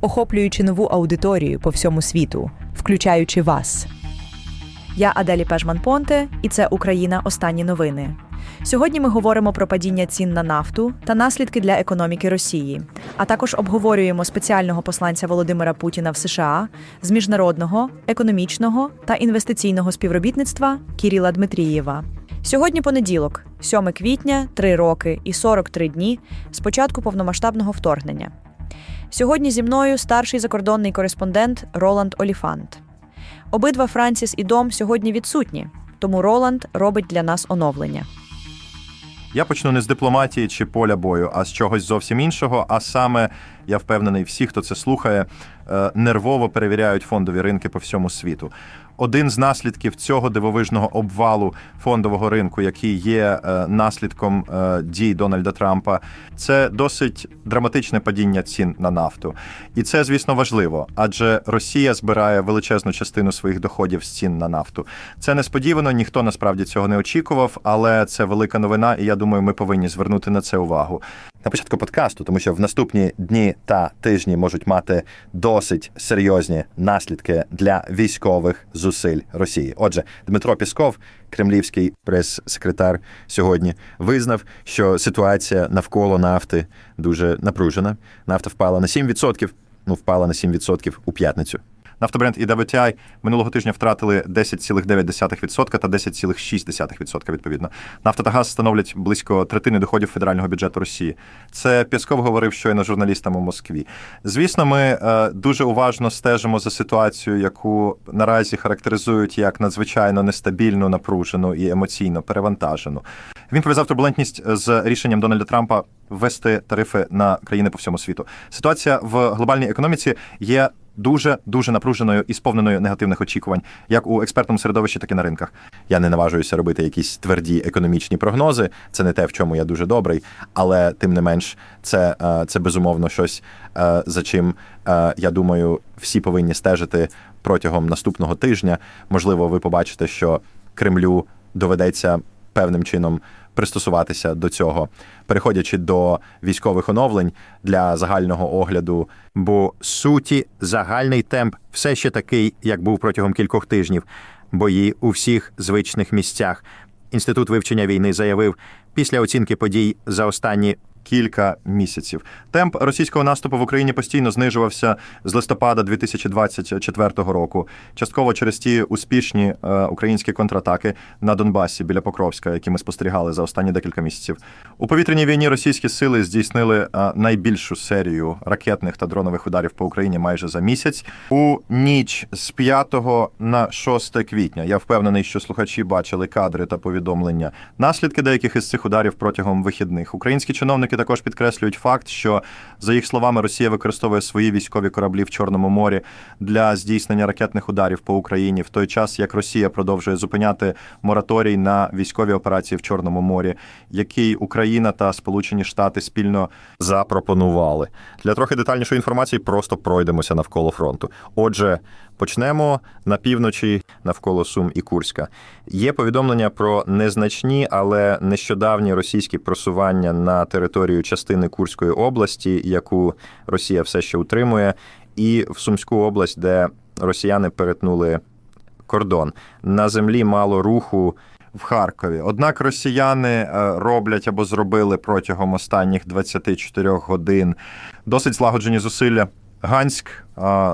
охоплюючи нову аудиторію по всьому світу, включаючи вас. Я Аделі Пежман Понте, і це Україна. Останні новини. Сьогодні ми говоримо про падіння цін на нафту та наслідки для економіки Росії, а також обговорюємо спеціального посланця Володимира Путіна в США з міжнародного, економічного та інвестиційного співробітництва Кіріла Дмитрієва. Сьогодні понеділок, 7 квітня, 3 роки і 43 дні з початку повномасштабного вторгнення. Сьогодні зі мною старший закордонний кореспондент Роланд Оліфант. Обидва Франсіс і Дом сьогодні відсутні, тому Роланд робить для нас оновлення. Я почну не з дипломатії чи поля бою, а з чогось зовсім іншого. А саме я впевнений, всі, хто це слухає, е, нервово перевіряють фондові ринки по всьому світу. Один з наслідків цього дивовижного обвалу фондового ринку, який є е, наслідком е, дій Дональда Трампа, це досить драматичне падіння цін на нафту. І це, звісно, важливо, адже Росія збирає величезну частину своїх доходів з цін на нафту. Це несподівано, ніхто насправді цього не очікував, але це велика новина, і я думаю, ми повинні звернути на це увагу. На початку подкасту, тому що в наступні дні та тижні можуть мати досить серйозні наслідки для військових зусиль Росії. Отже, Дмитро Пісков, кремлівський прес-секретар, сьогодні визнав, що ситуація навколо нафти дуже напружена. Нафта впала на 7%, ну впала на 7% у п'ятницю. Нафтобренд і WTI минулого тижня втратили 10,9% та 10,6% відповідно. Нафта та газ становлять близько третини доходів федерального бюджету Росії. Це Пєсков говорив щойно журналістам у Москві. Звісно, ми е, дуже уважно стежимо за ситуацією, яку наразі характеризують як надзвичайно нестабільну, напружену і емоційно перевантажену. Він пов'язав турбулентність з рішенням Дональда Трампа ввести тарифи на країни по всьому світу. Ситуація в глобальній економіці є дуже дуже напруженою і сповненою негативних очікувань, як у експертному середовищі, так і на ринках. Я не наважуюся робити якісь тверді економічні прогнози. Це не те, в чому я дуже добрий, але тим не менш, це, е, це безумовно щось, е, за чим е, я думаю, всі повинні стежити протягом наступного тижня. Можливо, ви побачите, що Кремлю доведеться певним чином пристосуватися до цього, переходячи до військових оновлень для загального огляду. Бо суті загальний темп все ще такий, як був протягом кількох тижнів. Бої у всіх звичних місцях. Інститут вивчення війни заявив після оцінки подій за останні. Кілька місяців темп російського наступу в Україні постійно знижувався з листопада 2024 року, частково через ті успішні е, українські контратаки на Донбасі біля Покровська, які ми спостерігали за останні декілька місяців. У повітряній війні російські сили здійснили е, найбільшу серію ракетних та дронових ударів по Україні майже за місяць. У ніч з 5 на 6 квітня. Я впевнений, що слухачі бачили кадри та повідомлення. Наслідки деяких із цих ударів протягом вихідних. Українські чиновники також підкреслюють факт, що за їх словами Росія використовує свої військові кораблі в Чорному морі для здійснення ракетних ударів по Україні в той час, як Росія продовжує зупиняти мораторій на військові операції в Чорному морі, який Україна та Сполучені Штати спільно запропонували. Для трохи детальнішої інформації просто пройдемося навколо фронту. Отже. Почнемо на півночі навколо Сум і Курська. Є повідомлення про незначні, але нещодавні російські просування на територію частини Курської області, яку Росія все ще утримує, і в Сумську область, де росіяни перетнули кордон. На землі мало руху. В Харкові. Однак росіяни е, роблять або зробили протягом останніх 24 годин досить злагоджені зусилля. Ганськ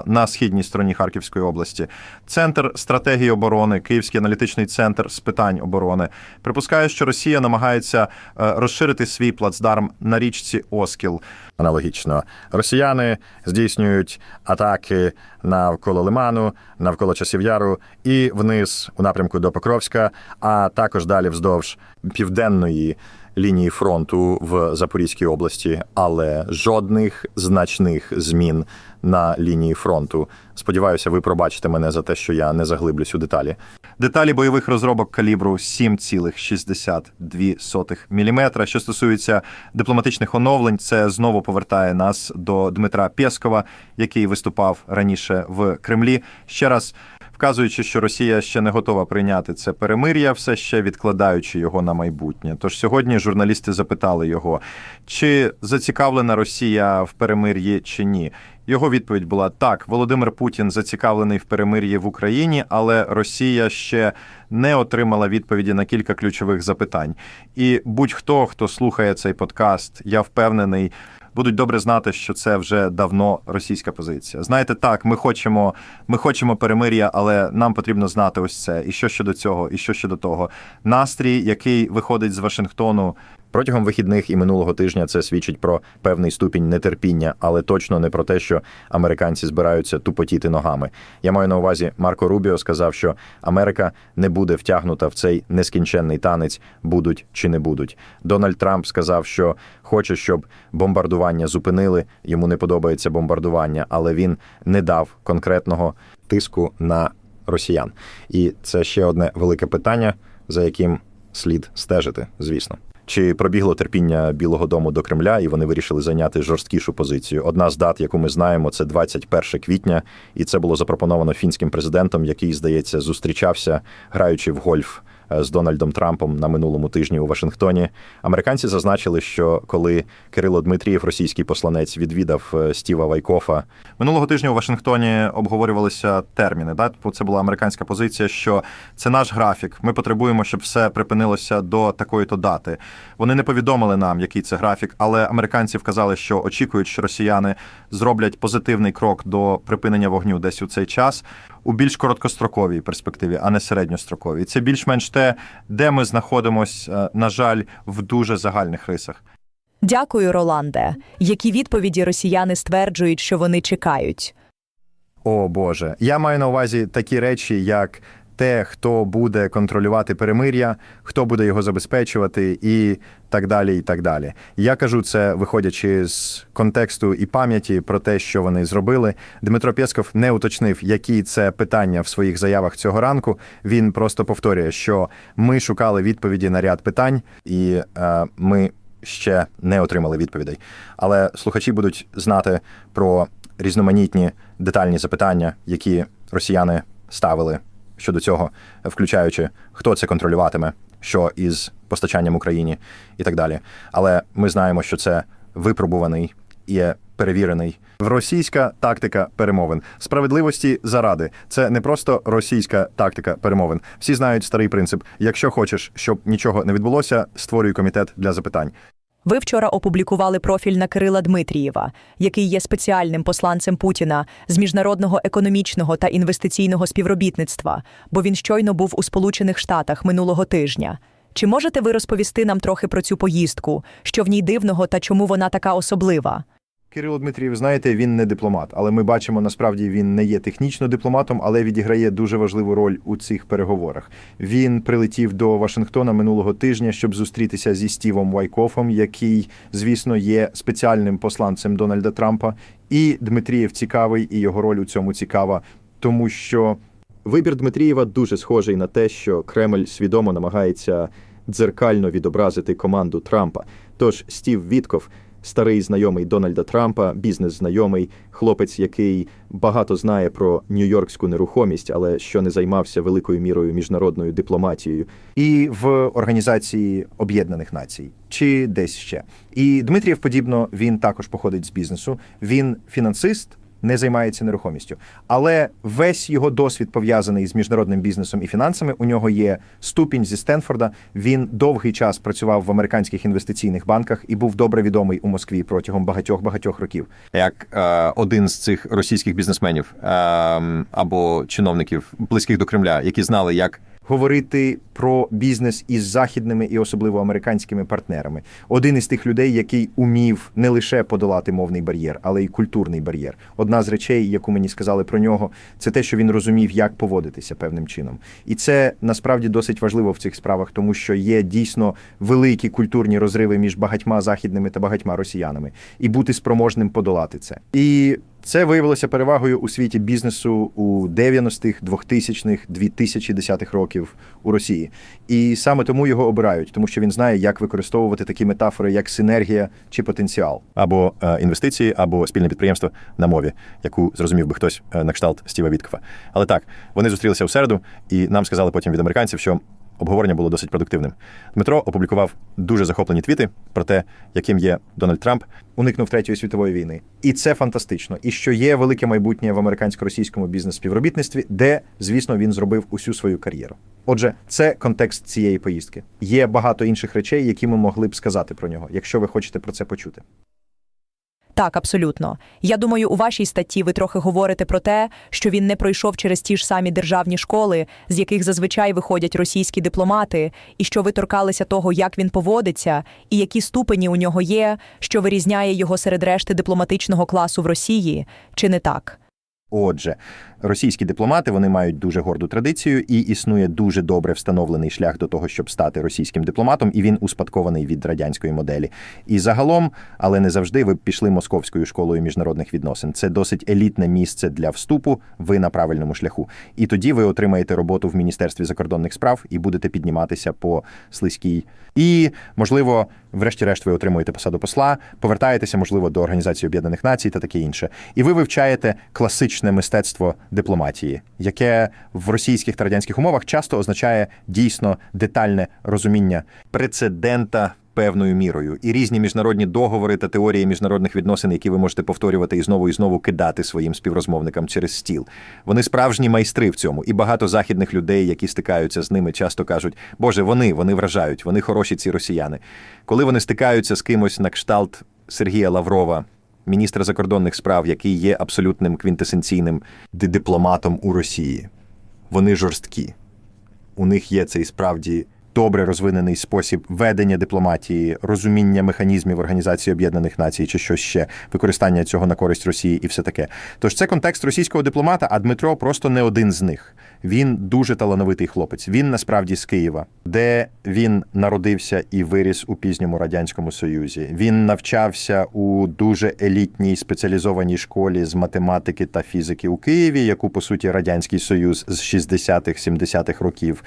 на східній стороні Харківської області, центр стратегії оборони, Київський аналітичний центр з питань оборони. Припускає, що Росія намагається е, розширити свій плацдарм на річці Оскіл. Аналогічно, росіяни здійснюють атаки навколо Лиману, навколо часів яру і вниз у напрямку до Покровська, а також далі вздовж південної лінії фронту в Запорізькій області, але жодних значних змін на лінії фронту. Сподіваюся, ви пробачите мене за те, що я не заглиблюсь у деталі. Деталі бойових розробок калібру 7,62 мм. Що стосується дипломатичних оновлень, це знову повертає нас до Дмитра Пєскова, який виступав раніше в Кремлі. Ще раз вказуючи, що Росія ще не готова прийняти це перемир'я, все ще відкладаючи його на майбутнє. Тож сьогодні журналісти запитали його, чи зацікавлена Росія в перемир'ї чи ні. Його відповідь була так: Володимир Путін зацікавлений в перемир'ї в Україні, але Росія ще не отримала відповіді на кілька ключових запитань. І будь-хто, хто слухає цей подкаст, я впевнений. Будуть добре знати, що це вже давно російська позиція. Знаєте, так, ми хочемо, ми хочемо перемир'я, але нам потрібно знати ось це. І що щодо цього, і що щодо того. Настрій, який виходить з Вашингтону, Протягом вихідних і минулого тижня це свідчить про певний ступінь нетерпіння, але точно не про те, що американці збираються тупотіти ногами. Я маю на увазі, Марко Рубіо сказав, що Америка не буде втягнута в цей нескінченний танець, будуть чи не будуть. Дональд Трамп сказав, що хоче, щоб бомбардування зупинили. Йому не подобається бомбардування, але він не дав конкретного тиску на росіян. І це ще одне велике питання, за яким слід стежити, звісно. Чи пробігло терпіння Білого Дому до Кремля, і вони вирішили зайняти жорсткішу позицію? Одна з дат, яку ми знаємо, це 21 квітня, і це було запропоновано фінським президентом, який, здається, зустрічався, граючи в гольф з Дональдом Трампом на минулому тижні у Вашингтоні. Американці зазначили, що коли Кирило Дмитрієв, російський посланець, відвідав е, Стіва Вайкофа минулого тижня у Вашингтоні обговорювалися терміни. Да? Це була американська позиція, що це наш графік. Ми потребуємо, щоб все припинилося до такої-то дати. Вони не повідомили нам, який це графік, але американці вказали, що очікують, що росіяни зроблять позитивний крок до припинення вогню десь у цей час у більш короткостроковій перспективі, а не середньостроковій. Це більш-менш те, де ми знаходимося, на жаль, в дуже загальних рисах. Дякую, Роланде. Які відповіді росіяни стверджують, що вони чекають? О Боже, я маю на увазі такі речі, як те, хто буде контролювати перемир'я, хто буде його забезпечувати, і так далі. І так далі. Я кажу це, виходячи з контексту і пам'яті про те, що вони зробили. Дмитро Пєсков не уточнив, які це питання в своїх заявах цього ранку. Він просто повторює, що ми шукали відповіді на ряд питань, і е, ми ще не отримали відповідей. Але слухачі будуть знати про різноманітні детальні запитання, які росіяни ставили щодо цього, включаючи хто це контролюватиме, що із постачанням Україні і так далі. Але ми знаємо, що це випробуваний і перевірений. Російська тактика перемовин справедливості заради це не просто російська тактика перемовин. Всі знають старий принцип: якщо хочеш, щоб нічого не відбулося, створюй комітет для запитань. Ви вчора опублікували профіль на Кирила Дмитрієва, який є спеціальним посланцем Путіна з міжнародного економічного та інвестиційного співробітництва, бо він щойно був у Сполучених Штатах минулого тижня. Чи можете ви розповісти нам трохи про цю поїздку, що в ній дивного та чому вона така особлива? Кирило Дмитрієв, знаєте, він не дипломат, але ми бачимо, насправді він не є технічно дипломатом, але відіграє дуже важливу роль у цих переговорах. Він прилетів до Вашингтона минулого тижня, щоб зустрітися зі Стівом Вайкофом, який, звісно, є спеціальним посланцем Дональда Трампа. І Дмитрієв цікавий, і його роль у цьому цікава, тому що вибір Дмитрієва дуже схожий на те, що Кремль свідомо намагається дзеркально відобразити команду Трампа. Тож Стів Вітков старий знайомий Дональда Трампа, бізнес-знайомий, хлопець, який багато знає про нью-йоркську нерухомість, але що не займався великою мірою міжнародною дипломатією, і в Організації Об'єднаних Націй, чи десь ще. І Дмитрієв, подібно, він також походить з бізнесу. Він фінансист. Не займається нерухомістю, але весь його досвід пов'язаний з міжнародним бізнесом і фінансами. У нього є ступінь зі Стенфорда. Він довгий час працював в американських інвестиційних банках і був добре відомий у Москві протягом багатьох багатьох років. Як е, один з цих російських бізнесменів е, або чиновників близьких до Кремля, які знали, як говорити про бізнес із західними і особливо американськими партнерами. Один із тих людей, який умів не лише подолати мовний бар'єр, але й культурний бар'єр. Одна з речей, яку мені сказали про нього, це те, що він розумів, як поводитися певним чином. І це насправді досить важливо в цих справах, тому що є дійсно великі культурні розриви між багатьма західними та багатьма росіянами, і бути спроможним подолати це. І це виявилося перевагою у світі бізнесу у 90-х, 2000-х, 2010-х років у Росії. І саме тому його обирають, тому що він знає, як використовувати такі метафори, як синергія чи потенціал. Або е, інвестиції, або спільне підприємство на мові, яку зрозумів би хтось е, на кшталт Стіва Віткофа. Але так, вони зустрілися у середу, і нам сказали потім від американців, що обговорення було досить продуктивним. Дмитро опублікував дуже захоплені твіти про те, яким є Дональд Трамп, уникнув третьої світової війни. І це фантастично. І що є велике майбутнє в американсько-російському бізнес-співробітництві, де, звісно, він зробив усю свою кар'єру. Отже, це контекст цієї поїздки. Є багато інших речей, які ми могли б сказати про нього, якщо ви хочете про це почути. Так, абсолютно. Я думаю, у вашій статті ви трохи говорите про те, що він не пройшов через ті ж самі державні школи, з яких зазвичай виходять російські дипломати, і що ви торкалися того, як він поводиться, і які ступені у нього є, що вирізняє його серед решти дипломатичного класу в Росії, чи не так? Отже, російські дипломати вони мають дуже горду традицію, і існує дуже добре встановлений шлях до того, щоб стати російським дипломатом, і він успадкований від радянської моделі. І загалом, але не завжди, ви пішли московською школою міжнародних відносин. Це досить елітне місце для вступу. Ви на правильному шляху. І тоді ви отримаєте роботу в міністерстві закордонних справ і будете підніматися по слизькій. І можливо, врешті-решт, ви отримуєте посаду посла, повертаєтеся, можливо, до Організації Об'єднаних Націй та таке інше. І ви вивчаєте класичне мистецтво дипломатії, яке в російських та радянських умовах часто означає дійсно детальне розуміння прецедента. Певною мірою і різні міжнародні договори та теорії міжнародних відносин, які ви можете повторювати і знову і знову кидати своїм співрозмовникам через стіл. Вони справжні майстри в цьому, і багато західних людей, які стикаються з ними, часто кажуть: Боже, вони, вони вражають, вони хороші ці росіяни. Коли вони стикаються з кимось на кшталт Сергія Лаврова, міністра закордонних справ, який є абсолютним квінтесенційним ди- дипломатом у Росії, вони жорсткі. У них є цей справді добре розвинений спосіб ведення дипломатії, розуміння механізмів Організації Об'єднаних Націй чи щось ще, використання цього на користь Росії і все таке. Тож це контекст російського дипломата, а Дмитро просто не один з них. Він дуже талановитий хлопець. Він насправді з Києва, де він народився і виріс у пізньому радянському союзі. Він навчався у дуже елітній спеціалізованій школі з математики та фізики у Києві, яку по суті радянський союз з 60-х, 70-х років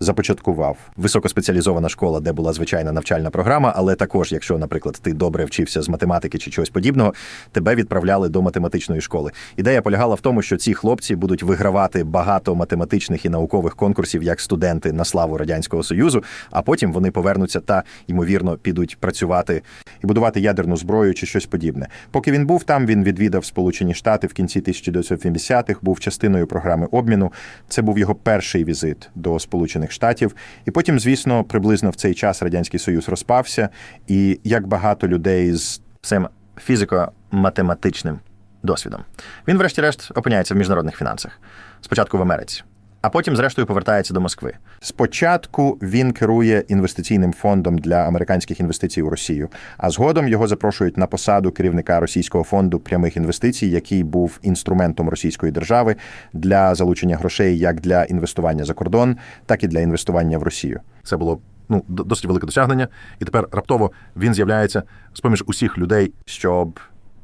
започаткував. Високоспеціалізована школа, де була звичайна навчальна програма, але також, якщо, наприклад, ти добре вчився з математики чи чогось подібного, тебе відправляли до математичної школи. Ідея полягала в тому, що ці хлопці будуть вигравати багато математичних і наукових конкурсів як студенти на славу радянського союзу, а потім вони повернуться та ймовірно підуть працювати і будувати ядерну зброю чи щось подібне. Поки він був там, він відвідав Сполучені Штати в кінці 1980-х, був частиною програми обміну. Це був його перший візит до Сполучених Штатів. І потім, звісно, приблизно в цей час радянський союз розпався, і як багато людей з цим фізико-математичним досвідом. Він, врешті-решт, опиняється в міжнародних фінансах. Спочатку в Америці. А потім, зрештою, повертається до Москви. Спочатку він керує інвестиційним фондом для американських інвестицій у Росію, а згодом його запрошують на посаду керівника російського фонду прямих інвестицій, який був інструментом російської держави для залучення грошей як для інвестування за кордон, так і для інвестування в Росію. Це було ну досить велике досягнення, і тепер раптово він з'являється з поміж усіх людей, щоб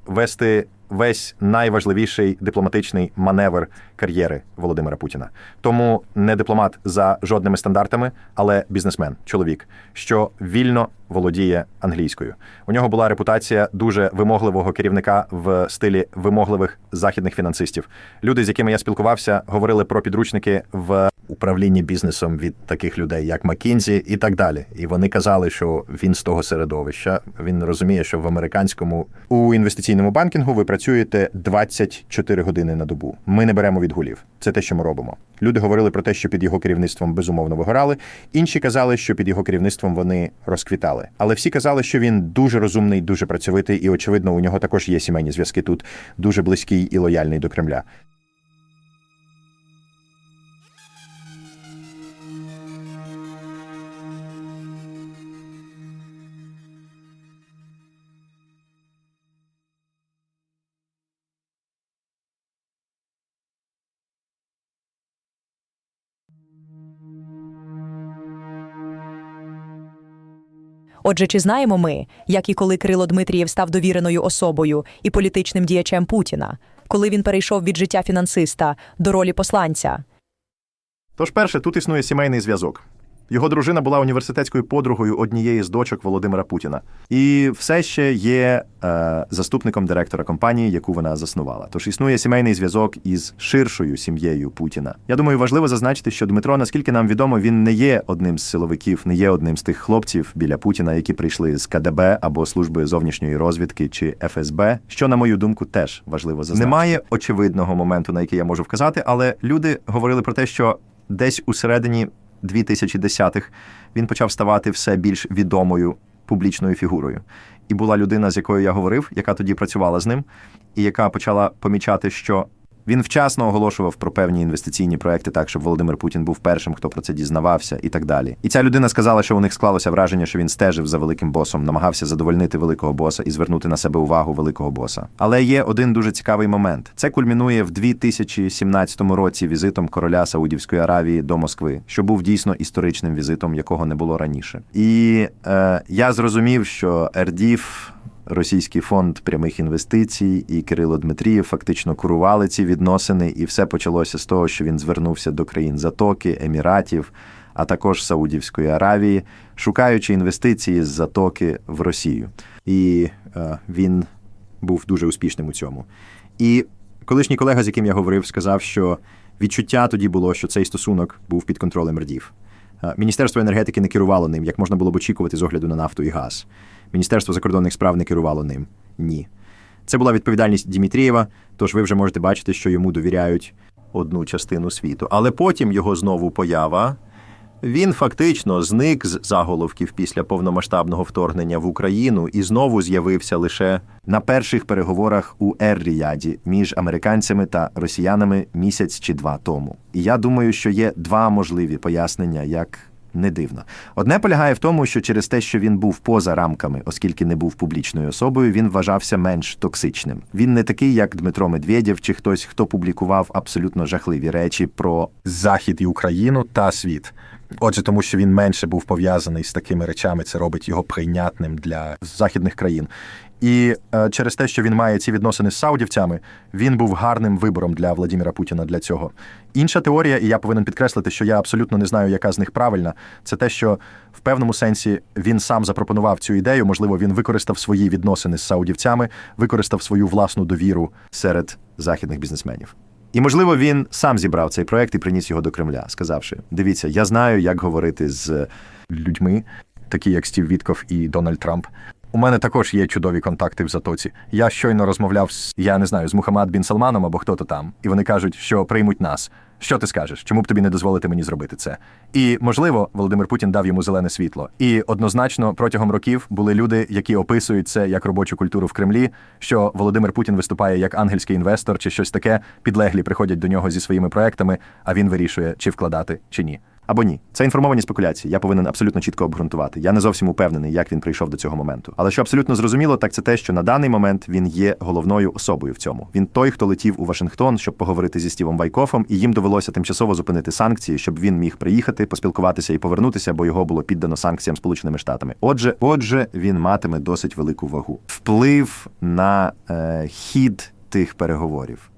вести весь найважливіший дипломатичний маневр кар'єри Володимира Путіна. Тому не дипломат за жодними стандартами, але бізнесмен, чоловік, що вільно володіє англійською. У нього була репутація дуже вимогливого керівника в стилі вимогливих західних фінансистів. Люди, з якими я спілкувався, говорили про підручники в управлінні бізнесом від таких людей, як Маккінзі, і так далі. І вони казали, що він з того середовища. Він розуміє, що в американському у інвестиційному банкінгу ви працюєте 24 години на добу. Ми не беремо відгулів. Це те, що ми робимо. Люди говорили про те, що під його керівництвом безумовно вигорали. Інші казали, що під його керівництвом вони розквітали. Але всі казали, що він дуже розумний, дуже працьовитий, і очевидно, у нього також є сімейні зв'язки тут, дуже близький і лояльний до Кремля. Отже, чи знаємо ми, як і коли Крило Дмитрієв став довіреною особою і політичним діячем Путіна, коли він перейшов від життя фінансиста до ролі посланця? Тож, перше, тут існує сімейний зв'язок. Його дружина була університетською подругою однієї з дочок Володимира Путіна, і все ще є е, заступником директора компанії, яку вона заснувала. Тож існує сімейний зв'язок із ширшою сім'єю Путіна. Я думаю, важливо зазначити, що Дмитро, наскільки нам відомо, він не є одним з силовиків, не є одним з тих хлопців біля Путіна, які прийшли з КДБ або служби зовнішньої розвідки чи ФСБ, що, на мою думку, теж важливо зазначити. Немає очевидного моменту, на який я можу вказати, але люди говорили про те, що десь у середині 2010-х він почав ставати все більш відомою публічною фігурою. І була людина, з якою я говорив, яка тоді працювала з ним, і яка почала помічати, що він вчасно оголошував про певні інвестиційні проекти, так щоб Володимир Путін був першим, хто про це дізнавався, і так далі. І ця людина сказала, що у них склалося враження, що він стежив за великим босом, намагався задовольнити великого боса і звернути на себе увагу великого боса. Але є один дуже цікавий момент. Це кульмінує в 2017 році візитом короля Саудівської Аравії до Москви, що був дійсно історичним візитом, якого не було раніше. І е, я зрозумів, що Ердіф. Російський фонд прямих інвестицій і Кирило Дмитрієв фактично курували ці відносини, і все почалося з того, що він звернувся до країн Затоки, Еміратів, а також Саудівської Аравії, шукаючи інвестиції з Затоки в Росію. І е, він був дуже успішним у цьому. І колишній колега, з яким я говорив, сказав, що відчуття тоді було, що цей стосунок був під контролем Ердів. Е, Міністерство енергетики не керувало ним, як можна було б очікувати з огляду на нафту і газ. Міністерство закордонних справ не керувало ним. Ні. Це була відповідальність Дімітрієва, тож ви вже можете бачити, що йому довіряють одну частину світу. Але потім його знову поява. Він фактично зник з заголовків після повномасштабного вторгнення в Україну і знову з'явився лише на перших переговорах у Ер-Ріяді між американцями та росіянами місяць чи два тому. І я думаю, що є два можливі пояснення, як не дивно. Одне полягає в тому, що через те, що він був поза рамками, оскільки не був публічною особою, він вважався менш токсичним. Він не такий, як Дмитро Медведєв чи хтось, хто публікував абсолютно жахливі речі про Захід і Україну та світ. Отже, тому що він менше був пов'язаний з такими речами, це робить його прийнятним для західних країн. І е, через те, що він має ці відносини з саудівцями, він був гарним вибором для Владимира Путіна для цього. Інша теорія, і я повинен підкреслити, що я абсолютно не знаю, яка з них правильна, це те, що в певному сенсі він сам запропонував цю ідею. Можливо, він використав свої відносини з саудівцями, використав свою власну довіру серед західних бізнесменів. І, можливо, він сам зібрав цей проект і приніс його до Кремля, сказавши: дивіться, я знаю, як говорити з людьми, такі як Стів Вітков і Дональд Трамп. У мене також є чудові контакти в Затоці. Я щойно розмовляв з я не знаю з Мухаммад Бін Салманом або хто-то там, і вони кажуть, що приймуть нас. Що ти скажеш? Чому б тобі не дозволити мені зробити це? І можливо, Володимир Путін дав йому зелене світло. І однозначно протягом років були люди, які описують це як робочу культуру в Кремлі. Що Володимир Путін виступає як ангельський інвестор чи щось таке. Підлеглі приходять до нього зі своїми проектами, а він вирішує, чи вкладати, чи ні. Або ні, це інформовані спекуляції. Я повинен абсолютно чітко обґрунтувати. Я не зовсім упевнений, як він прийшов до цього моменту. Але що абсолютно зрозуміло, так це те, що на даний момент він є головною особою в цьому. Він той, хто летів у Вашингтон, щоб поговорити зі Стівом Вайкофом, і їм довелося тимчасово зупинити санкції, щоб він міг приїхати, поспілкуватися і повернутися, бо його було піддано санкціям Сполученими Штатами. Отже, отже, він матиме досить велику вагу. Вплив на е, хід тих переговорів.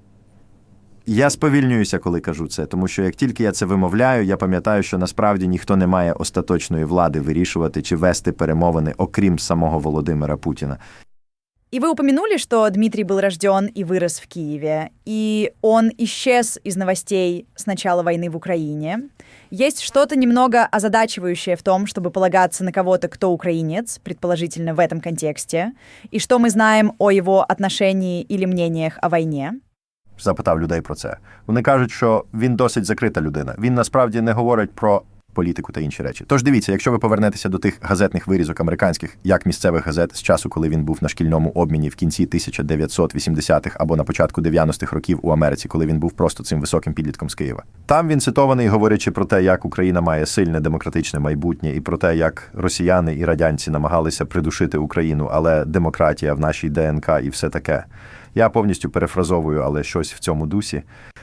Я сповільнююся, коли кажу це, тому що як тільки я це вимовляю, я пам'ятаю, що насправді ніхто не має остаточної влади вирішувати чи вести перемовини, окрім самого Володимира Путіна. И вы упомянули, что Дмитрий был рожден и вырос в Киеве, и он исчез из новостей с начала войны в Украине. Есть что-то немного озадачивающее в том, чтобы полагаться на кого-то, кто украинец, предположительно в этом контексте, и что мы знаем о его отношении или мнениях о войне. Запитав людей про це. Вони кажуть, що він досить закрита людина. Він насправді не говорить про політику та інші речі. Тож дивіться, якщо ви повернетеся до тих газетних вирізок американських, як місцевих газет з часу, коли він був на шкільному обміні в кінці 1980-х або на початку 90-х років у Америці, коли він був просто цим високим підлітком з Києва. Там він цитований, говорячи про те, як Україна має сильне демократичне майбутнє, і про те, як росіяни і радянці намагалися придушити Україну, але демократія в нашій ДНК і все таке. Я повністю перефразовую, але щось в цьому дусі,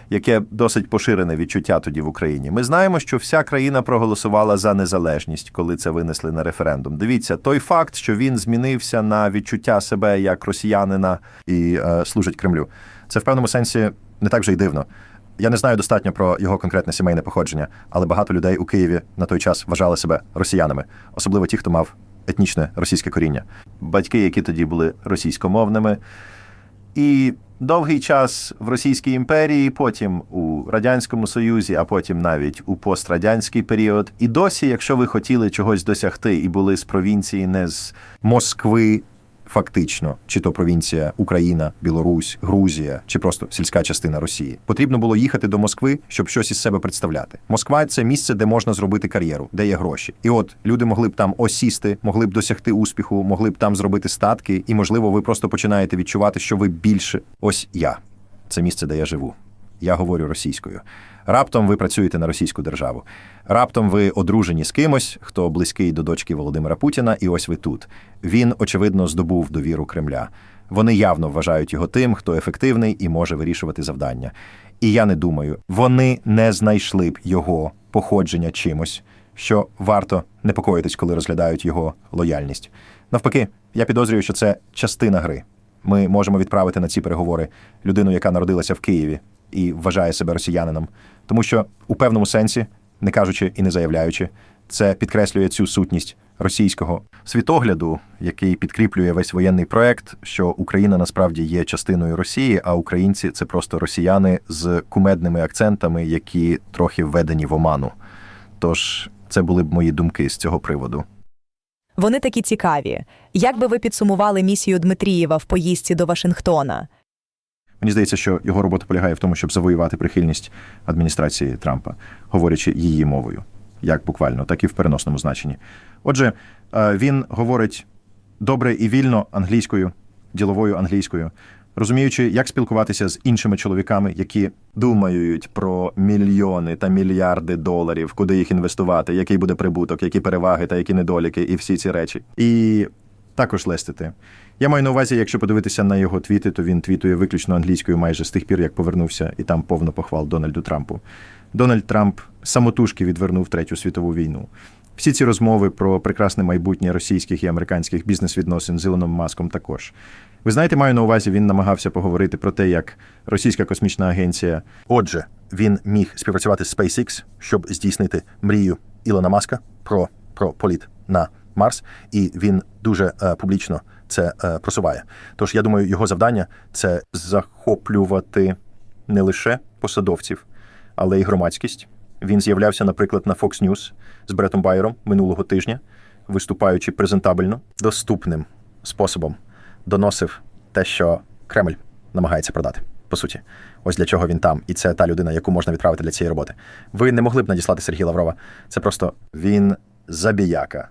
яке досить поширене відчуття тоді в Україні. Ми знаємо, що вся країна проголосувала за незалежність, коли це винесли на референдум. Дивіться, той факт, що він змінився на відчуття себе як росіянина і е, служить Кремлю. Це в певному сенсі не так вже й дивно. Я не знаю достатньо про його конкретне сімейне походження, але багато людей у Києві на той час вважали себе росіянами, особливо ті, хто мав етнічне російське коріння. Батьки, які тоді були російськомовними. І довгий час в Російській імперії, потім у Радянському Союзі, а потім навіть у пострадянський період. І досі, якщо ви хотіли чогось досягти і були з провінції, не з Москви, фактично, чи то провінція Україна, Білорусь, Грузія, чи просто сільська частина Росії, потрібно було їхати до Москви, щоб щось із себе представляти. Москва це місце, де можна зробити кар'єру, де є гроші. І от люди могли б там осісти, могли б досягти успіху, могли б там зробити статки, і можливо, ви просто починаєте відчувати, що ви більше. Ось я. Це місце, де я живу. Я говорю російською. Раптом ви працюєте на російську державу. Раптом ви одружені з кимось, хто близький до дочки Володимира Путіна, і ось ви тут. Він, очевидно, здобув довіру Кремля. Вони явно вважають його тим, хто ефективний і може вирішувати завдання. І я не думаю, вони не знайшли б його походження чимось, що варто непокоїтись, коли розглядають його лояльність. Навпаки, я підозрюю, що це частина гри. Ми можемо відправити на ці переговори людину, яка народилася в Києві і вважає себе росіянином, тому що у певному сенсі, не кажучи і не заявляючи, це підкреслює цю сутність російського світогляду, який підкріплює весь воєнний проект, що Україна насправді є частиною Росії, а українці це просто росіяни з кумедними акцентами, які трохи введені в оману. Тож це були б мої думки з цього приводу. Вони такі цікаві. Як би ви підсумували місію Дмитрієва в поїздці до Вашингтона? Мені здається, що його робота полягає в тому, щоб завоювати прихильність адміністрації Трампа, говорячи її мовою, як буквально, так і в переносному значенні. Отже, е, він говорить добре і вільно англійською, діловою англійською, розуміючи, як спілкуватися з іншими чоловіками, які думають про мільйони та мільярди доларів, куди їх інвестувати, який буде прибуток, які переваги та які недоліки, і всі ці речі. І також лестити. Я маю на увазі, якщо подивитися на його твіти, то він твітує виключно англійською майже з тих пір, як повернувся, і там повно похвал Дональду Трампу. Дональд Трамп самотужки відвернув Третю світову війну. Всі ці розмови про прекрасне майбутнє російських і американських бізнес-відносин з Ілоном Маском також. Ви знаєте, маю на увазі, він намагався поговорити про те, як російська космічна агенція. Отже, він міг співпрацювати з SpaceX, щоб здійснити мрію Ілона Маска про, про політ на Марс, і він дуже е, публічно це е, просуває. Тож я думаю, його завдання це захоплювати не лише посадовців, але й громадськість. Він з'являвся, наприклад, на Fox News з Бретом Байером минулого тижня, виступаючи презентабельно, доступним способом доносив те, що Кремль намагається продати. По суті, ось для чого він там, і це та людина, яку можна відправити для цієї роботи. Ви не могли б надіслати Сергія Лаврова. Це просто він забіяка.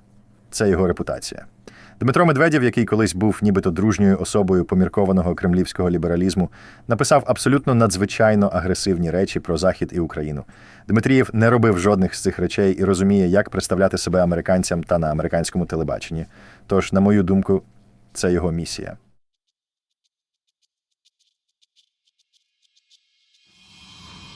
Це його репутація. Дмитро Медведєв, який колись був нібито дружньою особою поміркованого кремлівського лібералізму, написав абсолютно надзвичайно агресивні речі про Захід і Україну. Дмитрієв не робив жодних з цих речей і розуміє, як представляти себе американцям та на американському телебаченні. Тож, на мою думку, це його місія.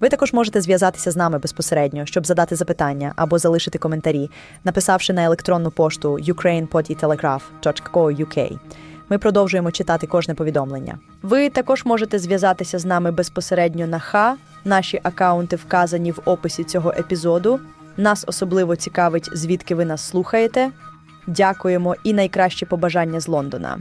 Ви також можете зв'язатися з нами безпосередньо, щоб задати запитання або залишити коментарі, написавши на електронну пошту ukrainepodtelegraph.co.uk. Ми продовжуємо читати кожне повідомлення. Ви також можете зв'язатися з нами безпосередньо на ХА. Наші акаунти вказані в описі цього епізоду. Нас особливо цікавить, звідки ви нас слухаєте. Дякуємо і найкращі побажання з Лондона.